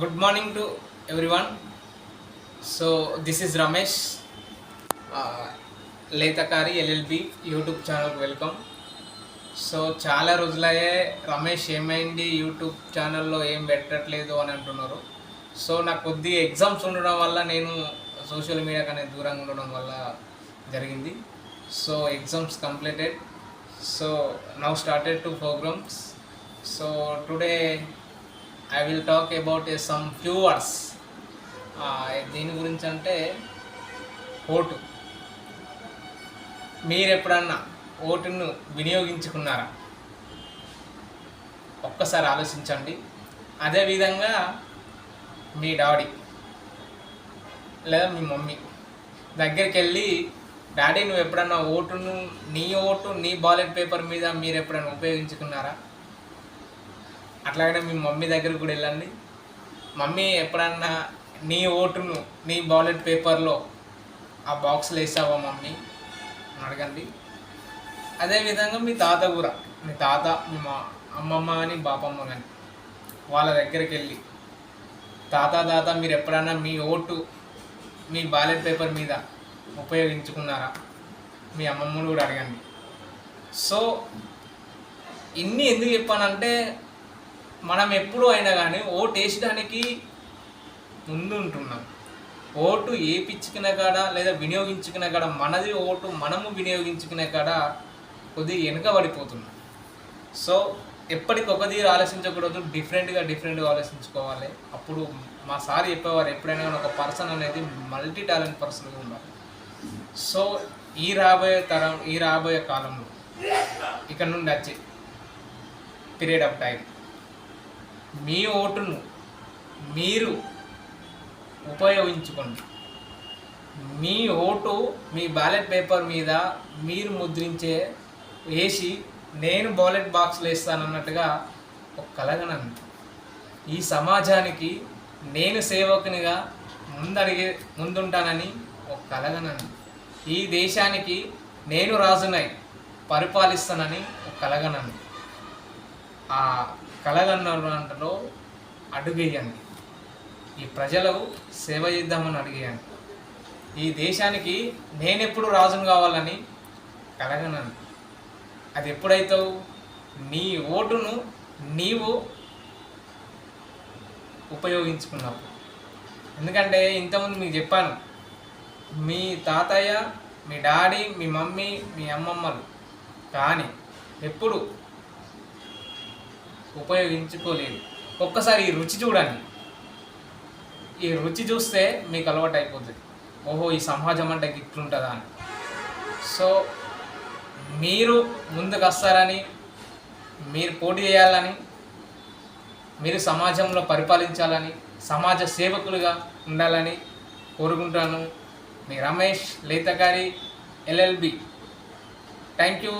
Good morning to everyone so this is Ramesh Lethakari LLB YouTube ఛానల్కి welcome so చాలా రోజులయ్యే రమేష్ ఏమైంది? YouTube ఛానల్లో ఏం పెట్టట్లేదు అని అంటున్నారు. సో నాకు కొద్ది ఎగ్జామ్స్ ఉండడం వల్ల నేను సోషల్ మీడియాకి అనేది దూరంగా ఉండడం వల్ల జరిగింది. So exams completed so now started to programmes so today I will talk about a some few words దీని గురించి అంటే ఓటు. మీరు ఎప్పుడన్నా ఓటును వినియోగించుకున్నారా? ఒక్కసారి ఆలోచించండి. అదేవిధంగా మీ డాడీ లేదా మీ మమ్మీ దగ్గరికి వెళ్ళి డాడీ నువ్వు ఎప్పుడన్నా ఓటును నీ ఓటు నీ బాలెట్ పేపర్ మీద మీరు ఎప్పుడైనా ఉపయోగించుకున్నారా? అట్లాగనే మీ మమ్మీ దగ్గర కూడా వెళ్ళండి. మమ్మీ ఎప్పుడన్నా నీ ఓటును నీ బాలెట్ పేపర్లో ఆ బాక్స్లో వేసావా మమ్మీ? అని అడగండి. అదేవిధంగా మీ తాత కూడా మీ తాత మీ మా అమ్మమ్మ కానీ బాపమ్మ కానీ వాళ్ళ దగ్గరికి వెళ్ళి తాత తాత మీరు ఎప్పుడన్నా మీ ఓటు మీ బాలెట్ పేపర్ మీద ఉపయోగించుకున్నారా? మీ అమ్మమ్మను కూడా అడగండి. సో ఇన్ని ఎందుకు చెప్పానంటే మనం ఎప్పుడు అయినా కానీ ఓటు వేసడానికి ముందు ఉంటున్నాం ఓటు ఏపించుకునే కాడ లేదా వినియోగించుకునే కాడ మనది ఓటు మనము వినియోగించుకునే కాడ కొద్దిగా వెనుకబడిపోతున్నాం. సో ఎప్పటికొకది ఆలోచించకూడదు డిఫరెంట్గా డిఫరెంట్గా ఆలోచించుకోవాలి. అప్పుడు మా సార్ చెప్పేవారు ఎప్పుడైనా ఒక పర్సన్ అనేది మల్టీ టాలెంట్ పర్సన్గా ఉండాలి. సో ఈ రాబోయే తరం ఈ రాబోయే కాలంలో ఇక్కడ నుండి వచ్చే పీరియడ్ ఆఫ్ టైం మీ ఓటును మీరు ఉపయోగించుకోండి. మీ ఓటు మీ బ్యాలెట్ పేపర్ మీద మీరు ముద్రించే వేసి నేను బాలెట్ బాక్స్లో వేస్తానన్నట్టుగా ఒక కలగనండి. ఈ సమాజానికి నేను సేవకునిగా ముందడిగే ముందుంటానని ఒక కలగనండి. ఈ దేశానికి నేను రాజునై పరిపాలిస్తానని ఒక కలగనండి. ఆ కలగన్నలో అడుగేయండి. ఈ ప్రజలు సేవ చేద్దామని అడిగేయండి. ఈ దేశానికి నేనెప్పుడు రాజును కావాలని కలగనను. అది ఎప్పుడైతావు? నీ ఓటును నీవు ఉపయోగించుకున్నావు ఎందుకంటే ఇంతకుముందు మీకు చెప్పాను మీ తాతయ్య మీ డాడీ మీ మమ్మీ మీ అమ్మమ్మలు. కానీ ఎప్పుడు ఉపయోగించుకోలేదు. ఒక్కసారి ఈ రుచి చూడండి. ఈ రుచి చూస్తే మీకు అలవాటు అయిపోతుంది ఓహో ఈ సమాజం అంటే గిట్లుంటుందా అని. సో మీరు ముందుకు వస్తారని మీరు పోటీ చేయాలని మీరు సమాజంలో పరిపాలించాలని సమాజ సేవకులుగా ఉండాలని కోరుకుంటాను. మీ రమేష్ లేతగారి ఎల్ఎల్బి. Thank you